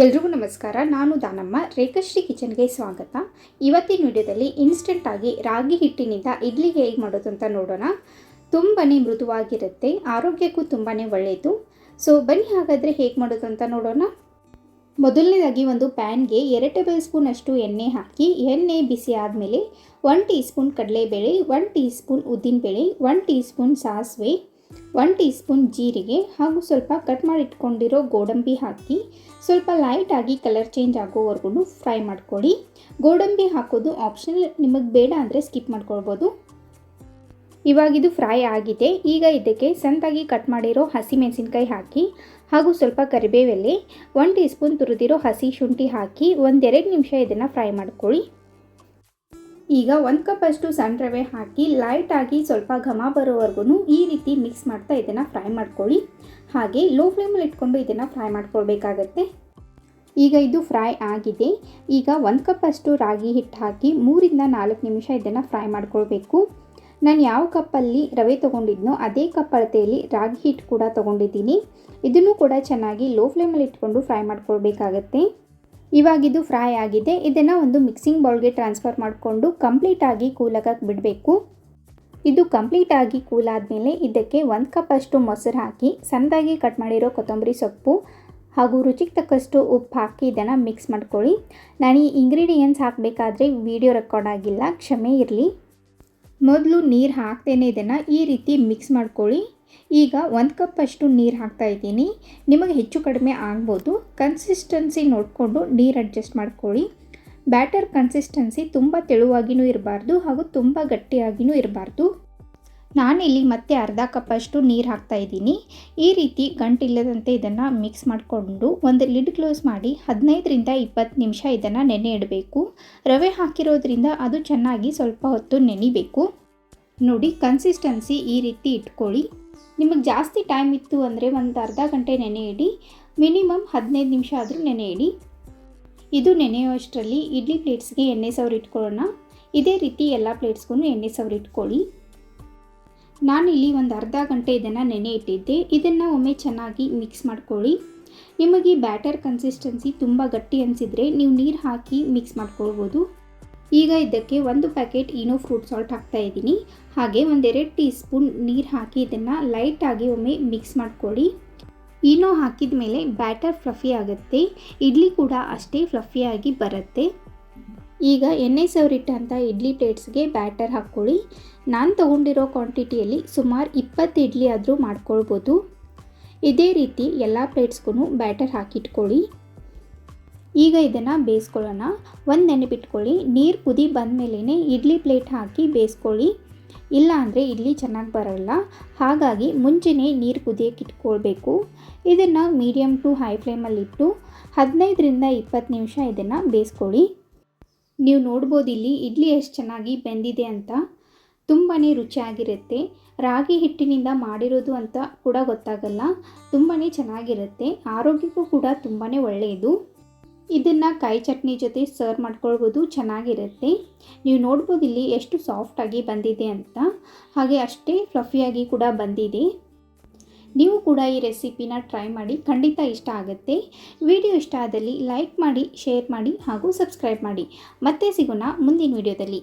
ಎಲ್ರಿಗೂ ನಮಸ್ಕಾರ. ನಾನು ದಾನಮ್ಮ, ರೇಖಶ್ರೀ ಕಿಚನ್ಗೆ ಸ್ವಾಗತ. ಇವತ್ತಿನ ವಿಡಿಯೋದಲ್ಲಿ ಇನ್ಸ್ಟೆಂಟಾಗಿ ರಾಗಿ ಹಿಟ್ಟಿನಿಂದ ಇಡ್ಲಿ ಹೇಗೆ ಮಾಡೋದು ಅಂತ ನೋಡೋಣ. ತುಂಬಾ ಮೃದುವಾಗಿರುತ್ತೆ, ಆರೋಗ್ಯಕ್ಕೂ ತುಂಬಾ ಒಳ್ಳೆಯದು ಸೊ ಬನ್ನಿ ಹಾಗಾದರೆ ಹೇಗೆ ಮಾಡೋದು ಅಂತ ನೋಡೋಣ. ಮೊದಲನೇದಾಗಿ ಒಂದು ಪ್ಯಾನ್ಗೆ ಎರಡು ಟೇಬಲ್ ಸ್ಪೂನ್ ಅಷ್ಟು ಎಣ್ಣೆ ಹಾಕಿ, ಎಣ್ಣೆ ಬಿಸಿ ಆದಮೇಲೆ ಒನ್ ಟೀ ಸ್ಪೂನ್ ಕಡಲೆಬೇಳೆ ಒನ್ ಟೀ ಸ್ಪೂನ್ ಉದ್ದಿನಬೇಳೆ ಒನ್ ಟೀ ಸ್ಪೂನ್ ಸಾಸಿವೆ ಒನ್ ಟೀ ಸ್ಪೂನ್ ಜೀರಿಗೆ ಹಾಗೂ ಸ್ವಲ್ಪ ಕಟ್ ಮಾಡಿ ಇಟ್ಕೊಂಡಿರೋ ಗೋಡಂಬಿ ಹಾಕಿ ಸ್ವಲ್ಪ ಲೈಟಾಗಿ ಕಲರ್ ಚೇಂಜ್ ಆಗೋವರೆಗೂ ಫ್ರೈ ಮಾಡ್ಕೊಳ್ಳಿ. ಗೋಡಂಬಿ ಹಾಕೋದು ಆಪ್ಷನಲ್ ನಿಮಗೆ ಬೇಡ ಅಂದರೆ ಸ್ಕಿಪ್ ಮಾಡ್ಕೊಳ್ಬೋದು. ಇವಾಗಿದು ಫ್ರೈ ಆಗಿದೆ. ಈಗ ಇದಕ್ಕೆ ಸಂತಾಗಿ ಕಟ್ ಮಾಡಿರೋ ಹಸಿಮೆಣಸಿನ್ಕಾಯಿ ಹಾಕಿ ಹಾಗೂ ಸ್ವಲ್ಪ ಕರಿಬೇವೆಲೆ ಒನ್ ಟೀ ಸ್ಪೂನ್ ತುರಿದಿರೋ ಹಸಿ ಶುಂಠಿ ಹಾಕಿ ಒಂದೆರಡು ನಿಮಿಷ ಇದನ್ನು ಫ್ರೈ ಮಾಡ್ಕೊಳ್ಳಿ. ಈಗ ಒಂದು ಕಪ್ ಅಷ್ಟು ಸಣ್ಣ ರವೆ ಹಾಕಿ ಲೈಟಾಗಿ ಸ್ವಲ್ಪ ಘಮ ಬರೋವರೆಗೂ ಈ ರೀತಿ ಮಿಕ್ಸ್ ಮಾಡ್ತಾ ಇದನ್ನು ಫ್ರೈ ಮಾಡ್ಕೊಳ್ಳಿ. ಹಾಗೆ ಲೋ ಫ್ಲೇಮಲ್ಲಿ ಇಟ್ಕೊಂಡು ಇದನ್ನು ಫ್ರೈ ಮಾಡ್ಕೊಳ್ಬೇಕಾಗತ್ತೆ. ಈಗ ಇದು ಫ್ರೈ ಆಗಿದೆ. ಈಗ ಒಂದು ಕಪ್ ಅಷ್ಟು ರಾಗಿ ಹಿಟ್ಟು ಹಾಕಿ ಮೂರಿಂದ ನಾಲ್ಕು ನಿಮಿಷ ಇದನ್ನು ಫ್ರೈ ಮಾಡ್ಕೊಳ್ಬೇಕು. ನಾನು ಯಾವ ಕಪ್ಪಲ್ಲಿ ರವೆ ತೊಗೊಂಡಿದ್ನೋ ಅದೇ ಕಪ್ ಅಳತೆಯಲ್ಲಿ ರಾಗಿ ಹಿಟ್ಟು ಕೂಡ ತೊಗೊಂಡಿದ್ದೀನಿ. ಇದನ್ನು ಕೂಡ ಚೆನ್ನಾಗಿ ಲೋ ಫ್ಲೇಮಲ್ಲಿ ಇಟ್ಕೊಂಡು ಫ್ರೈ ಮಾಡ್ಕೊಳ್ಬೇಕಾಗತ್ತೆ. ಇವಾಗಿದು ಫ್ರೈ ಆಗಿದೆ. ಇದನ್ನು ಒಂದು ಮಿಕ್ಸಿಂಗ್ ಬೌಲ್ಗೆ ಟ್ರಾನ್ಸ್ಫರ್ ಮಾಡಿಕೊಂಡು ಕಂಪ್ಲೀಟಾಗಿ ಕೂಲಾಗಕ್ಕೆ ಬಿಡಬೇಕು. ಇದು ಕಂಪ್ಲೀಟಾಗಿ ಕೂಲ್ ಆದಮೇಲೆ ಇದಕ್ಕೆ ಒಂದು ಕಪ್ ಅಷ್ಟು ಮೊಸರು ಹಾಕಿ ಸಣ್ಣದಾಗಿ ಕಟ್ ಮಾಡಿರೋ ಕೊತ್ತಂಬರಿ ಸೊಪ್ಪು ಹಾಗೂ ರುಚಿಗೆ ತಕ್ಕಷ್ಟು ಉಪ್ಪು ಹಾಕಿ ಇದನ್ನು ಮಿಕ್ಸ್ ಮಾಡ್ಕೊಳ್ಳಿ. ನಾನು ಈ ಇಂಗ್ರೀಡಿಯೆಂಟ್ಸ್ ಹಾಕಬೇಕಾದ್ರೆ ವಿಡಿಯೋ ರೆಕಾರ್ಡ್ ಆಗಿಲ್ಲ, ಕ್ಷಮೆ ಇರಲಿ. ಮೊದಲು ನೀರು ಹಾಕ್ತೇನೆ ಇದನ್ನು ಈ ರೀತಿ ಮಿಕ್ಸ್ ಮಾಡ್ಕೊಳ್ಳಿ. ಈಗ ಒಂದು ಕಪ್ ಅಷ್ಟು ನೀರು ಹಾಕ್ತಾ ಇದ್ದೀನಿ. ನಿಮಗೆ ಹೆಚ್ಚು ಕಡಿಮೆ ಆಗ್ಬೋದು. ಕನ್ಸಿಸ್ಟೆನ್ಸಿ ನೋಡಿಕೊಂಡು ನೀರು ಅಡ್ಜಸ್ಟ್ ಮಾಡ್ಕೊಳ್ಳಿ. ಬ್ಯಾಟರ್ ಕನ್ಸಿಸ್ಟೆನ್ಸಿ ತುಂಬ ತೆಳುವಾಗಿಯೂ ಇರಬಾರ್ದು ಹಾಗೂ ತುಂಬ ಗಟ್ಟಿಯಾಗಿಯೂ ಇರಬಾರ್ದು. ನಾನಿಲ್ಲಿ ಮತ್ತೆ ಅರ್ಧ ಕಪ್ ಅಷ್ಟು ನೀರು ಹಾಕ್ತಾ ಇದ್ದೀನಿ. ಈ ರೀತಿ ಗಂಟಿಲ್ಲದಂತೆ ಇದನ್ನು ಮಿಕ್ಸ್ ಮಾಡಿಕೊಂಡು ಒಂದು ಲಿಡ್ ಕ್ಲೋಸ್ ಮಾಡಿ ಹದಿನೈದರಿಂದ ಇಪ್ಪತ್ತು ನಿಮಿಷ ಇದನ್ನು ನೆನೆ ಇಡಬೇಕು. ರವೆ ಹಾಕಿರೋದ್ರಿಂದ ಅದು ಚೆನ್ನಾಗಿ ಸ್ವಲ್ಪ ಹೊತ್ತು ನೆನಿಬೇಕು. ನೋಡಿ ಕನ್ಸಿಸ್ಟೆನ್ಸಿ ಈ ರೀತಿ ಇಟ್ಕೊಳ್ಳಿ. ನಿಮಗೆ ಜಾಸ್ತಿ ಟೈಮ್ ಇತ್ತು ಅಂದರೆ ಒಂದು ಅರ್ಧ ಗಂಟೆ ನೆನೆ ಇಡಿ ಮಿನಿಮಮ್ ಹದಿನೈದು ನಿಮಿಷ ಆದರೂ ನೆನೆ ಇಡಿ. ಇದು ನೆನೆಯುವಷ್ಟರಲ್ಲಿ ಇಡ್ಲಿ ಪ್ಲೇಟ್ಸ್ಗೆ ಎಣ್ಣೆ ಸವರಿ ಇಟ್ಕೊಳ್ಳೋಣ. ಇದೇ ರೀತಿ ಎಲ್ಲ ಪ್ಲೇಟ್ಸ್ಗೂ ಎಣ್ಣೆ ಸವರಿ ಇಟ್ಕೊಳ್ಳಿ. ನಾನಿಲ್ಲಿ ಒಂದು ಅರ್ಧ ಗಂಟೆ ಇದನ್ನು ನೆನೆ ಇಟ್ಟಿದ್ದೆ. ಇದನ್ನು ಒಮ್ಮೆ ಚೆನ್ನಾಗಿ ಮಿಕ್ಸ್ ಮಾಡ್ಕೊಳ್ಳಿ. ನಿಮಗೆ ಬ್ಯಾಟರ್ ಕನ್ಸಿಸ್ಟೆನ್ಸಿ ತುಂಬ ಗಟ್ಟಿ ಅನಿಸಿದರೆ ನೀವು ನೀರು ಹಾಕಿ ಮಿಕ್ಸ್ ಮಾಡ್ಕೊಳ್ಬೋದು. ಈಗ ಇದಕ್ಕೆ ಒಂದು ಪ್ಯಾಕೆಟ್ ಇನೋ ಫ್ರೂಟ್ ಸಾಲ್ಟ್ ಹಾಕ್ತಾ ಇದ್ದೀನಿ. ಹಾಗೆ ಒಂದೆರಡು ಟೀ ಸ್ಪೂನ್ ನೀರು ಹಾಕಿ ಇದನ್ನು ಲೈಟಾಗಿ ಒಮ್ಮೆ ಮಿಕ್ಸ್ ಮಾಡ್ಕೊಳ್ಳಿ. ಇನೋ ಹಾಕಿದ ಮೇಲೆ ಬ್ಯಾಟರ್ ಫ್ಲಫಿ ಆಗುತ್ತೆ. ಇಡ್ಲಿ ಕೂಡ ಅಷ್ಟೇ ಫ್ಲಫಿಯಾಗಿ ಬರುತ್ತೆ. ಈಗ ಎಣ್ಣೆ ಸವರಿಟ್ಟಂಥ ಇಡ್ಲಿ ಪ್ಲೇಟ್ಸ್ಗೆ ಬ್ಯಾಟರ್ ಹಾಕ್ಕೊಳ್ಳಿ. ನಾನು ತೊಗೊಂಡಿರೋ ಕ್ವಾಂಟಿಟಿಯಲ್ಲಿ ಸುಮಾರು ಇಪ್ಪತ್ತು ಇಡ್ಲಿ ಆದರೂ ಮಾಡ್ಕೊಳ್ಬೋದು. ಇದೇ ರೀತಿ ಎಲ್ಲ ಪ್ಲೇಟ್ಸ್ಗೂ ಬ್ಯಾಟರ್ ಹಾಕಿಟ್ಕೊಳ್ಳಿ. ಈಗ ಇದನ್ನು ಬೇಯಿಸ್ಕೊಳ್ಳೋಣ. ಒಂದು ನೆನಪಿಟ್ಕೊಳ್ಳಿ, ನೀರು ಕುದಿ ಬಂದಮೇಲೆ ಇಡ್ಲಿ ಪ್ಲೇಟ್ ಹಾಕಿ ಬೇಯಿಸ್ಕೊಳ್ಳಿ. ಇಲ್ಲ ಅಂದರೆ ಇಡ್ಲಿ ಚೆನ್ನಾಗಿ ಬರೋಲ್ಲ. ಹಾಗಾಗಿ ಮುಂಚೆನೇ ನೀರು ಕುದಿಯೋಕೆ ಇಟ್ಕೊಳ್ಬೇಕು. ಇದನ್ನು ಮೀಡಿಯಮ್ ಟು ಹೈ ಫ್ಲೇಮಲ್ಲಿಟ್ಟು ಹದಿನೈದರಿಂದ ಇಪ್ಪತ್ತು ನಿಮಿಷ ಇದನ್ನು ಬೇಯಿಸ್ಕೊಳ್ಳಿ. ನೀವು ನೋಡ್ಬೋದು ಇಲ್ಲಿ ಇಡ್ಲಿ ಎಷ್ಟು ಚೆನ್ನಾಗಿ ಬೆಂದಿದೆ ಅಂತ. ತುಂಬಾ ರುಚಿಯಾಗಿರುತ್ತೆ. ರಾಗಿ ಹಿಟ್ಟಿನಿಂದ ಮಾಡಿರೋದು ಅಂತ ಕೂಡ ಗೊತ್ತಾಗಲ್ಲ. ತುಂಬಾ ಚೆನ್ನಾಗಿರುತ್ತೆ. ಆರೋಗ್ಯಕ್ಕೂ ಕೂಡ ತುಂಬಾ ಒಳ್ಳೆಯದು. ಇದನ್ನು ಕಾಯಿ ಚಟ್ನಿ ಜೊತೆ ಸರ್ವ್ ಮಾಡ್ಕೊಳ್ಬೋದು, ಚೆನ್ನಾಗಿರುತ್ತೆ. ನೀವು ನೋಡ್ಬೋದು ಇಲ್ಲಿ ಎಷ್ಟು ಸಾಫ್ಟಾಗಿ ಬಂದಿದೆ ಅಂತ. ಹಾಗೆ ಅಷ್ಟೇ ಫ್ಲಫಿಯಾಗಿ ಕೂಡ ಬಂದಿದೆ. ನೀವು ಕೂಡ ಈ ರೆಸಿಪಿನ ಟ್ರೈ ಮಾಡಿ, ಖಂಡಿತ ಇಷ್ಟ ಆಗುತ್ತೆ. ವಿಡಿಯೋ ಇಷ್ಟ ಆದಲ್ಲಿ ಲೈಕ್ ಮಾಡಿ ಶೇರ್ ಮಾಡಿ ಹಾಗೂ ಸಬ್ಸ್ಕ್ರೈಬ್ ಮಾಡಿ. ಮತ್ತೆ ಸಿಗೋಣ ಮುಂದಿನ ವಿಡಿಯೋದಲ್ಲಿ.